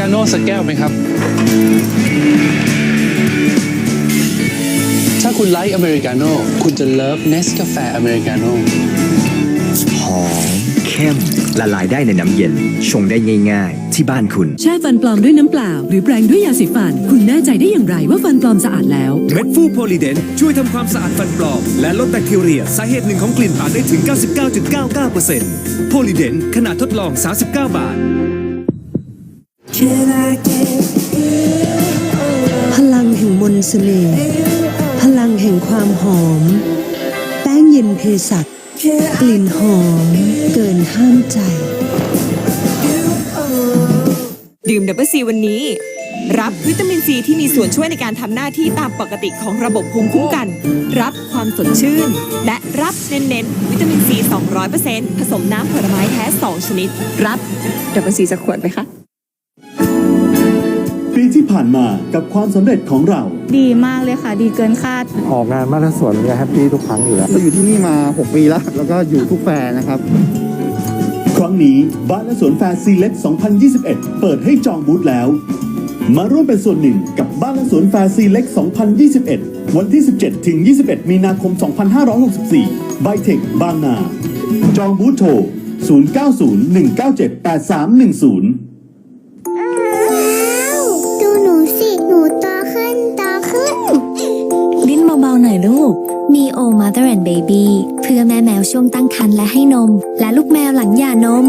กาโน่สักแก้วไหมครับ ถ้าคุณไลค์อเมริกาโน่คุณจะเลิฟเนสกาแฟอเมริกาโน่หอมเข้มละลายได้ในน้ำเย็น ชงได้ง่าย ๆ ที่บ้านคุณ แช่ฟันปลอมด้วยน้ำเปล่า หรือแปรงด้วยยาสีฟัน คุณแน่ใจได้อย่างไรว่าฟันปลอมสะอาดแล้ว เม็ดฟูโพลีเดนช่วยทำความสะอาดฟันปลอม และลดแบคทีเรีย สาเหตุหนึ่งของกลิ่นปากได้ถึง 99.99%โพลีเดนขนาดทดลอง 39 บาท พลังแห่งมนต์เสน่ห์พลังแห่งความหอม แป้งเย็นเพสัตกลิ่นหอม เกินห้ามใจ ดื่มดับเบิลซีวันนี้ รับวิตามินซีที่มีส่วนช่วยในการทำหน้าที่ตามปกติของระบบภูมิคุ้มกัน รับความสดชื่น และรับเน้นๆ วิตามินซี 200%ผสมน้ำผลไม้แท้ 2 ชนิด รับดับเบิลซีสักขวดไหมคะปี ที่ผ่านมากับความสำเร็จของเรา ดีมากเลยค่ะ ดีเกินคาด ออกงานมาตรสวนเนี่ยแฮปปี้ทุกครั้งอยู่แล้วเราอยู่ที่นี่มา 6 ปีแล้ว แล้วก็อยู่ทุกแฟร์นะครับ ครั้งนี้บ้านและสวนแฟร์ซีเล็ก2021 เปิดให้จองบูธแล้ว มาร่วมเป็นส่วนหนึ่งกับบ้านและสวนแฟร์ซีเล็ก2021 วันที่ 17 ถึง 21 มีนาคม 2564ไบเทคบางนา จองบูธโทร 0901978310าๆหน่อยลูก มีโอ Mother and Baby เพื่อแม่แมวช่วงตั้งครรภ์และให้นม และลูกแมวหลังหย่านม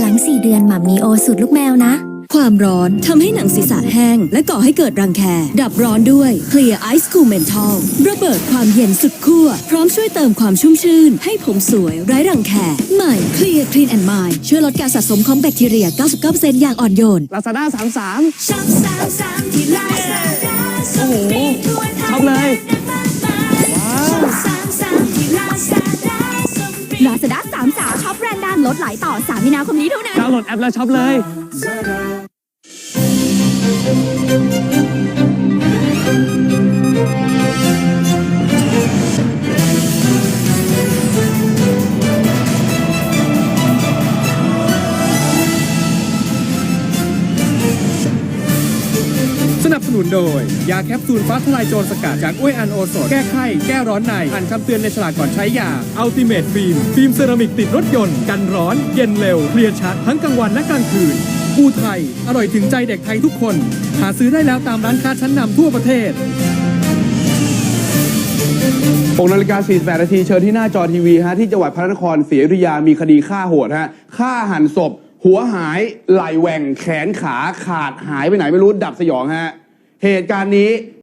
หลังสี่เดือนหมัมมีโอสูตรลูกแมวนะ ความร้อนทำให้หนังศีรษะแห้ง และก่อให้เกิดรังแค ดับร้อนด้วย Clear Ice Cool Menthol ระเบิดความเย็นสุดขั้วพร้อมช่วยเติมความชุ่มชื่น ให้ผมสวยไร้รังแค ใหม่ Clear Clean and Mind ช่วยลดการสะสมของแบคทีเรีย 99%อย่างอ่อนโยน ลาซาด้า33ชอบเลยล นด์ดังลดหลายต่อ 3 มีนาคมนี้เท่านั้น ดาวน์โหลดแอปแล้วช็อปเลย นุนโดย ยาแคปซูลฟ้าทลายโจรสกัดจากอ้วยอันโอสถ แก้ไข้ แก้ร้อนใน อ่านคำเตือนในฉลากก่อนใช้ยาอัลติเมทฟิล์ม ฟิล์มเซรามิกติดรถยนต์ กันร้อน เย็นเร็วเคลียร์ชัด ทั้งกลางวันและกลางคืนปูไทย อร่อยถึงใจเด็กไทยทุกคน หาซื้อได้แล้วตามร้านค้าชั้นนำทั่วประเทศ6นาฬิกา48นาทีเชิญที่หน้าจอทีวีฮะที่จังหวัดพระนครศรีอยุธยามีคดีฆ่าโหดฮะฆ่าหันศพ หัวหายไหล่แหว่งแขนขาขาดหายไปไหนไม่รู้ดับสยองฮะ เหตุการณ์นี้